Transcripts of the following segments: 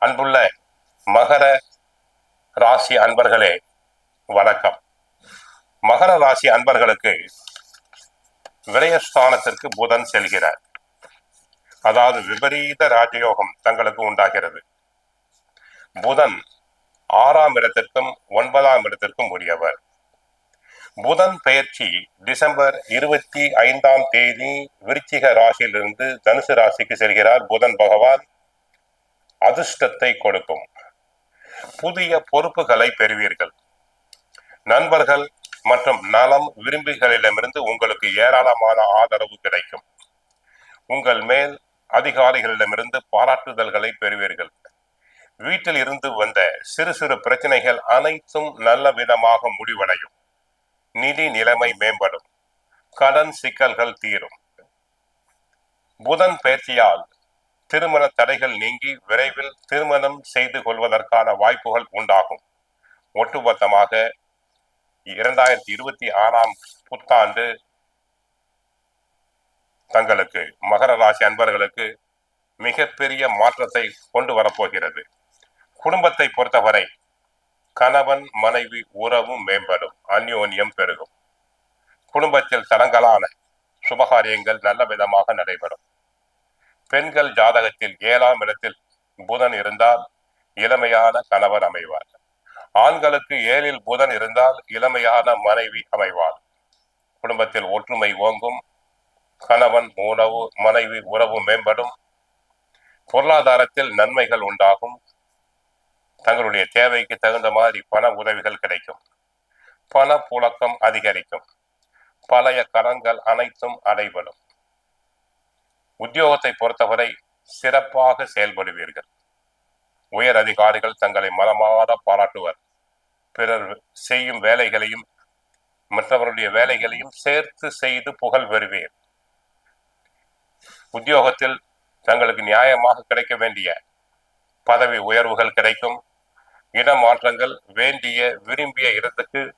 அன்புள்ள மகர ராசி அன்பர்களே வணக்கம். மகர ராசி அன்பர்களுக்கு விரயஸ்தானத்திற்கு புதன் செல்கிறார். அதாவது விபரீத ராஜயோகம் தங்களுக்கு உண்டாகிறது. புதன் ஆறாம் இடத்திற்கும் ஒன்பதாம் இடத்திற்கும் உரியவர். புதன் பெயர்ச்சி டிசம்பர் இருபத்தி ஐந்தாம் தேதி விருச்சிக ராசியிலிருந்து தனுசு ராசிக்கு செல்கிறார் புதன் பகவான். அதிர்ஷ்டத்தை கொடுக்கும். புதிய பொறுப்புகளை பெறுவீர்கள். நண்பர்கள் மற்றும் நலம் விரும்பிகளிடமிருந்து உங்களுக்கு ஏராளமான ஆதரவு கிடைக்கும். உங்கள் மேல் அதிகாரிகளிடமிருந்து பாராட்டுதல்களை பெறுவீர்கள். வீட்டில் இருந்து வந்த சிறு சிறு பிரச்சனைகள் அனைத்தும் நல்ல விதமாக முடிவடையும். நிதி நிலைமை மேம்படும். கடன் சிக்கல்கள் தீரும். புதன் பேச்சியால் திருமண தடைகள் நீங்கி விரைவில் திருமணம் செய்து கொள்வதற்கான வாய்ப்புகள் உண்டாகும். ஒட்டுமொத்தமாக இரண்டாயிரத்தி இருபத்தி ஆறாம் புத்தாண்டு தங்களுக்கு மகர ராசி அன்பர்களுக்கு மிகப்பெரிய மாற்றத்தை கொண்டு வரப்போகிறது. குடும்பத்தை பொறுத்தவரை கணவன் மனைவி உறவும் மேம்படும் அந்யோன்யம் பெருகும். குடும்பத்தில் தரங்களான சுபகாரியங்கள் நல்ல விதமாக நடைபெறும். பெண்கள் ஜாதகத்தில் ஏழாம் இடத்தில் புதன் இருந்தால் இளமையான கணவர் அமைவார். ஆண்களுக்கு ஏழில் புதன் இருந்தால் இளமையான மனைவி அமைவார். குடும்பத்தில் ஒற்றுமை ஓங்கும். கணவன் உறவு மனைவி உறவு மேம்படும். பொருளாதாரத்தில் நன்மைகள் உண்டாகும். தங்களுடைய தேவைக்கு தகுந்த மாதிரி பண உதவிகள் கிடைக்கும். பண புழக்கம் அதிகரிக்கும். பழைய கடன்கள் அனைத்தும் அடைபடும். உத்தியோகத்தை பொறுத்தவரை சிறப்பாக செயல்படுவீர்கள். உயர் அதிகாரிகள் தங்களை மனமாற பாராட்டுவர். பிறர் செய்யும் வேலைகளையும் மற்றவருடைய வேலைகளையும் சேர்த்து செய்து புகழ் பெறுவீர். உத்தியோகத்தில் தங்களுக்கு நியாயமாக கிடைக்க வேண்டிய பதவி உயர்வுகள் கிடைக்கும். இடமாற்றங்கள் வேண்டிய விரும்பிய இடத்துக்கு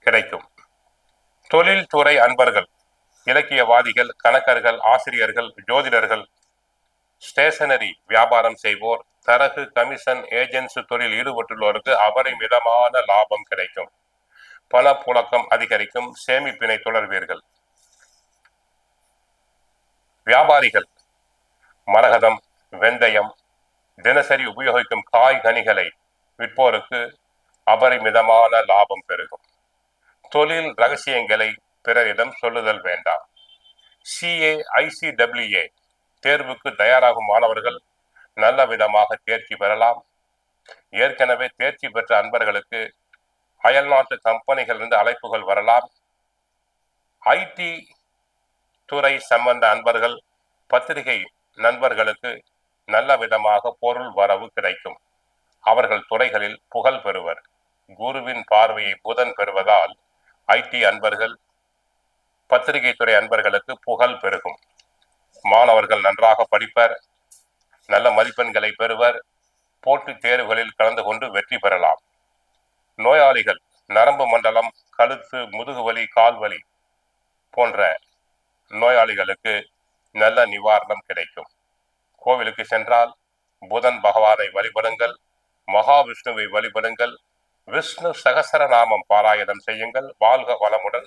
கிடைக்கும். தொழில்துறை அன்பர்கள் இலக்கியவாதிகள் கணக்கர்கள் ஆசிரியர்கள் ஜோதிடர்கள் ஸ்டேஷனரி வியாபாரம் செய்வோர் தரகு கமிஷன் ஏஜென்சி தொழில் ஈடுபட்டுள்ளோருக்கு அபரிமிதமான லாபம் கிடைக்கும். பணப்புழக்கம் அதிகரிக்கும். சேமிப்பினை தொடர்வீர்கள். வியாபாரிகள் மரகதம் வெந்தயம் தினசரி உபயோகிக்கும் காய் கனிகளை விற்போருக்கு அபரிமிதமான லாபம் பெருகும். தொழில் ரகசியங்களை பிறரிடம் சொல்லுதல் வேண்டாம். சிஏ ஐசிடபிள்யூஏ தேர்வுக்கு தயாராகும் மாணவர்கள் நல்ல விதமாக தேர்ச்சி பெறலாம். ஏற்கனவே தேர்ச்சி பெற்ற அன்பர்களுக்கு அயல்நாட்டு கம்பெனிகளிலிருந்து அழைப்புகள் வரலாம். ஐடி துறை சம்பந்த அன்பர்கள் பத்திரிகை நண்பர்களுக்கு நல்ல விதமாக பொருள் வரவு கிடைக்கும். அவர்கள் துறைகளில் புகழ் பெறுவர். குருவின் பார்வையை புதன் பெறுவதால் ஐடி அன்பர்கள் பத்திரிகை துறை அன்பர்களுக்கு புகழ் பெருகும். மாணவர்கள் நன்றாக படிப்பர் நல்ல மதிப்பெண்களை பெறுவர் போட்டித் தேர்வுகளில் கலந்து கொண்டு வெற்றி பெறலாம். நோயாளிகள் நரம்பு மண்டலம் கழுத்து முதுகுவலி கால்வலி போன்ற நோயாளிகளுக்கு நல்ல நிவாரணம் கிடைக்கும். கோவிலுக்கு சென்றால் புதன் பகவானை வழிபடுங்கள் மகாவிஷ்ணுவை வழிபடுங்கள் விஷ்ணு சகசரநாமம் பாராயணம் செய்யுங்கள் வாழ்க வளமுடன்